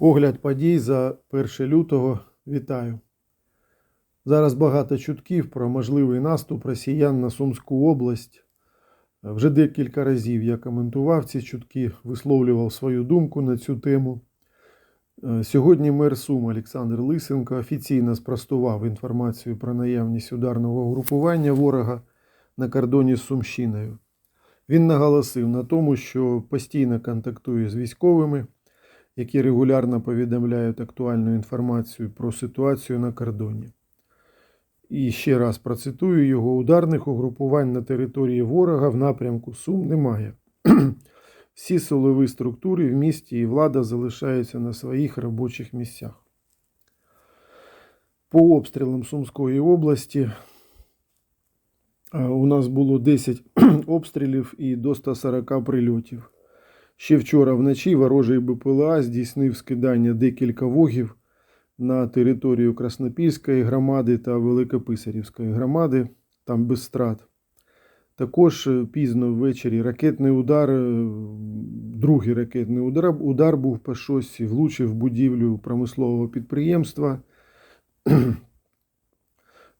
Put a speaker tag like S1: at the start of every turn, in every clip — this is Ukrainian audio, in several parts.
S1: Огляд подій за 1 лютого. Вітаю. Зараз багато чутків про можливий наступ росіян на Сумську область. Вже декілька разів я коментував ці чутки, висловлював свою думку на цю тему. Е, Сьогодні мер Сум Олександр Лисенко офіційно спростував інформацію про наявність ударного групування ворога на кордоні з Сумщиною. Він наголосив на тому, що постійно контактує з військовими, які регулярно повідомляють актуальну інформацію про ситуацію на кордоні. І ще раз процитую його: ударних угрупувань на території ворога в напрямку Сум немає. Всі силові структури в місті і влада залишаються на своїх робочих місцях. По обстрілам Сумської області у нас було 10 обстрілів і до 140 прильотів. Ще вчора вночі ворожий БПЛА здійснив скидання декілька вогів на територію Краснопільської громади та Великописарівської громади, там без страт. Також е, пізно ввечері ракетний удар, е, другий ракетний удар, удар був по шосі, влучив будівлю промислового підприємства.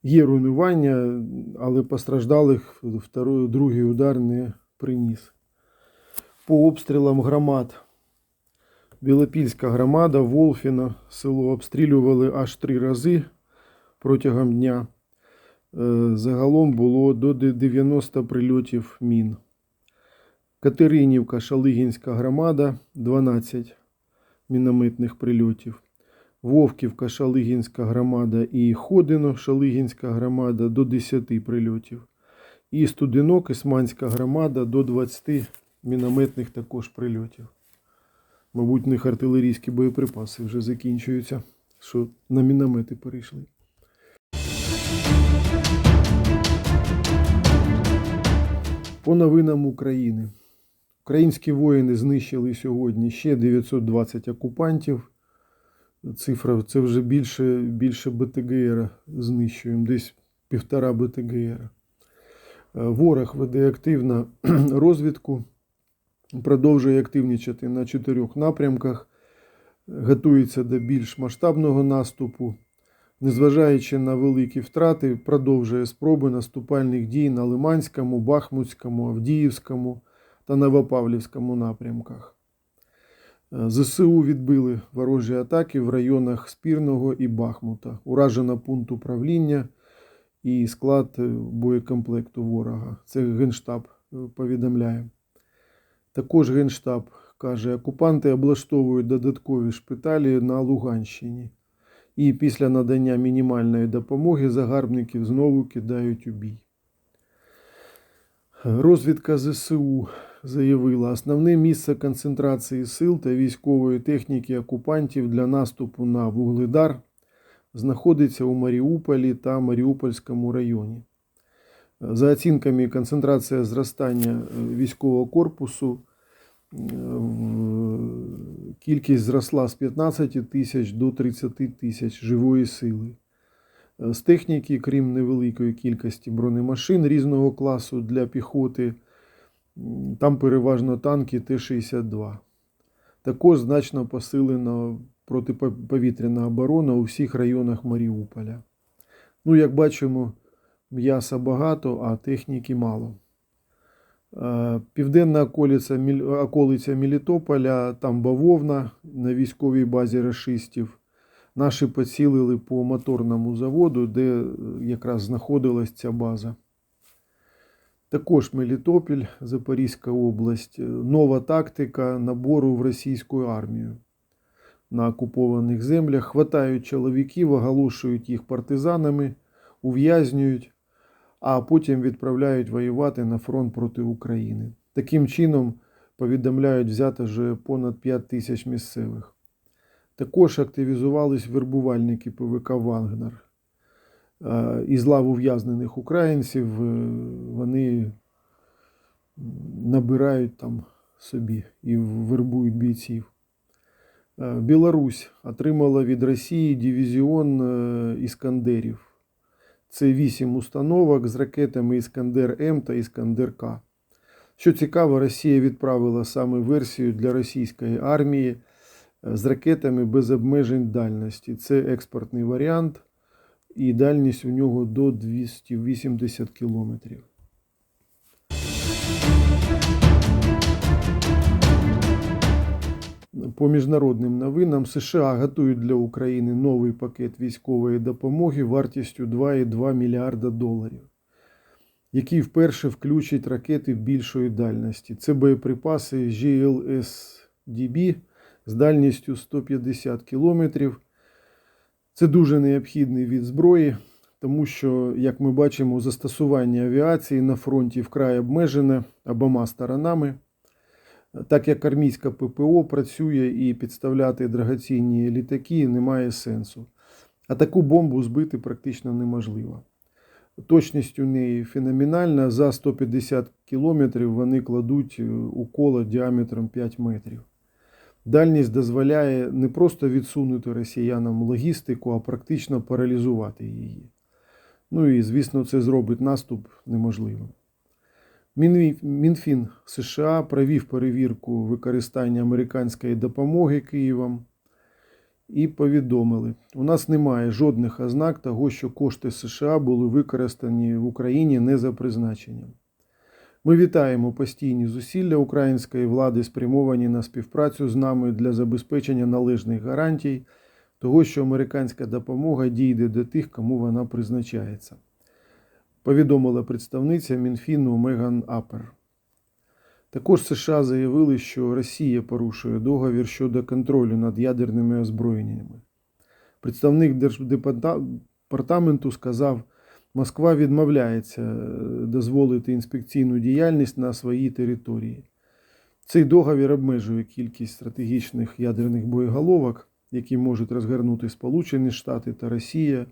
S1: Є руйнування, але постраждалих другий удар не приніс. По обстрілам громад. Білопільська громада, Волфіно, село обстрілювали аж три рази протягом дня. Е, Загалом було до 90 прильотів мін. Катеринівка, Шалигінська громада 12 мінометних прильотів. Вовківка, Шалигінська громада і Ходино, Шалигінська громада до 10 прильотів. І Студенок, Ісманська громада до 20 мінометних також прильотів. Мабуть, в них артилерійські боєприпаси вже закінчуються, що на міномети перейшли. По новинам України. Українські воїни знищили сьогодні ще 920 окупантів. Цифра це вже більше, більше БТГР знищуємо, десь півтора БТГР. Ворог веде активну розвідку, продовжує активнічати на чотирьох напрямках, готується до більш масштабного наступу. Незважаючи на великі втрати, продовжує спроби наступальних дій на Лиманському, Бахмутському, Авдіївському та Новопавлівському напрямках. ЗСУ відбили ворожі атаки в районах Спірного і Бахмута. Уражено пункт управління і склад боєкомплекту ворога. Це Генштаб е, повідомляє. Також Генштаб каже, окупанти облаштовують додаткові шпиталі на Луганщині. І після надання мінімальної допомоги загарбників знову кидають у бій. Розвідка ЗСУ заявила, основне місце концентрації сил та військової техніки окупантів для наступу на Вугледар знаходиться у Маріуполі та Маріупольському районі. За оцінками, концентрація зростання е, військового корпусу е, кількість зросла з 15 тисяч до 30 тисяч живої сили. Е, З техніки, крім невеликої кількості бронемашин різного класу для піхоти, там переважно танки Т-62. Також значно посилено протиповітряна оборона у всіх районах Маріуполя. Ну, як бачимо, м'яса багато, а техніки мало. Е, Південна околиця, околиця Мелітополя, там бавовна на військовій базі рашистів. Наші поцілили по моторному заводу, де е, якраз знаходилась ця база. Також Мелітопіль, Запорізька область. Е, Нова тактика набору в російську армію. На окупованих землях хватають чоловіків, оголошують їх партизанами, ув'язнюють, а потім відправляють воювати на фронт проти України. Таким чином, повідомляють, взято вже понад 5 тисяч місцевих. Також активізувались вербувальники ПВК Вагнер. Е, Із лав ув'язнених українців е, вони набирають там собі і вербують бійців. Е, Білорусь отримала від Росії дивізіон іскандерів. Це вісім установок з ракетами Іскандер М та Іскандер К. Що цікаво, Росія відправила саме версію для російської армії е, з ракетами без обмежень дальності. Це експортний варіант, і дальність у нього до 280 кілометрів. По міжнародним новинам США готують для України новий пакет військової допомоги вартістю 2,2 мільярда доларів, який вперше включить ракети більшої дальності. Це боєприпаси GLSDB з дальністю 150 кілометрів. Це дуже необхідний від зброї, тому що, як ми бачимо, застосування авіації на фронті вкрай обмежене обома сторонами. Так як армійська ППО працює і підставляти драгоцінні літаки немає сенсу. А таку бомбу збити практично неможливо. Точність у неї феноменальна. За 150 кілометрів вони кладуть е, укола діаметром 5 метрів. Дальність дозволяє не просто відсунути росіянам логістику, а практично паралізувати її. Ну і, звісно, це зробить наступ неможливим. Мінфін США провів перевірку використання американської допомоги Києвом і повідомили, у нас немає жодних ознак того, що кошти США були використані в Україні не за призначенням. Ми вітаємо постійні зусилля української влади, спрямовані на співпрацю з нами для забезпечення належних гарантій того, що американська допомога дійде до тих, кому вона призначається повідомила представниця Мінфіну Меган Апер. Також США заявили, що Росія порушує договір щодо контролю над ядерними озброєннями. Представник Держдепартаменту сказав, Москва відмовляється е, дозволити інспекційну діяльність на своїй території. Цей договір обмежує кількість стратегічних ядерних боєголовок, які можуть розгорнути Сполучені Штати та Росія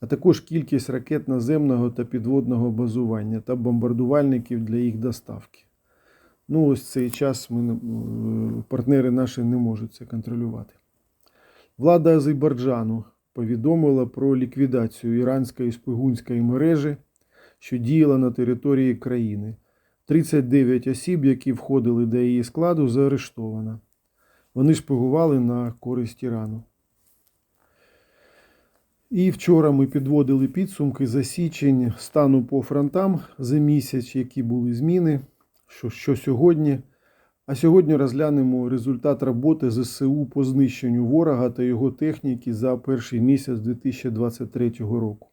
S1: а також кількість ракет наземного та підводного базування та бомбардувальників для їх доставки. Ну, ось цей час ми, партнери наші не можуть це контролювати. Влада Азербайджану повідомила про ліквідацію іранської шпигунської мережі, що діяла на території країни. 39 осіб, які входили до її складу, заарештовано. Вони шпигували на користь Ірану. І вчора ми підводили підсумки за січень стану по фронтам за місяць, які були зміни, що, що сьогодні. А сьогодні розглянемо результат роботи ЗСУ по знищенню ворога та його техніки за перший місяць 2023 року.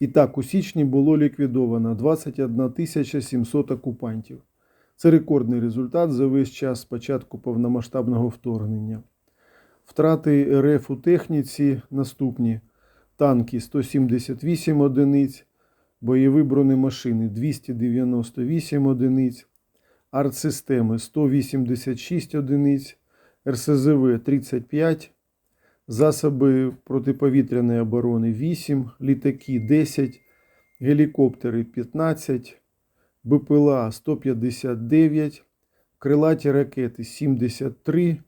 S1: І так, у січні було ліквідовано 21 700 окупантів. Це рекордний результат за весь час з початку повномасштабного вторгнення. Втрати РФ у техніці наступні: танки 178 одиниць, бойові бронемашини 298 одиниць, артсистеми 186 одиниць, РСЗВ 35, засоби протиповітряної оборони 8, літаки 10, гелікоптери 15, БПЛА 159, крилаті ракети 73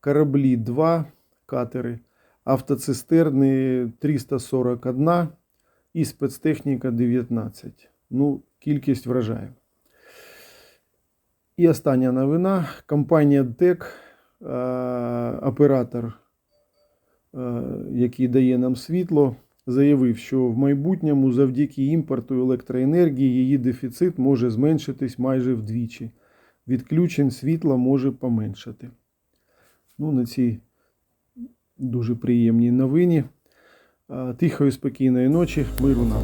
S1: кораблі 2 катери, автоцистерни 341 і спецтехніка 19. Ну, кількість вражає. І остання новина. Компанія ДТЕК, е, оператор, е, який дає нам світло, заявив, що в майбутньому завдяки імпорту електроенергії її дефіцит може зменшитись майже вдвічі. Відключень світла може поменшати. Ну, на цій дуже приємній новині. Тихої, спокійної ночі, миру нам.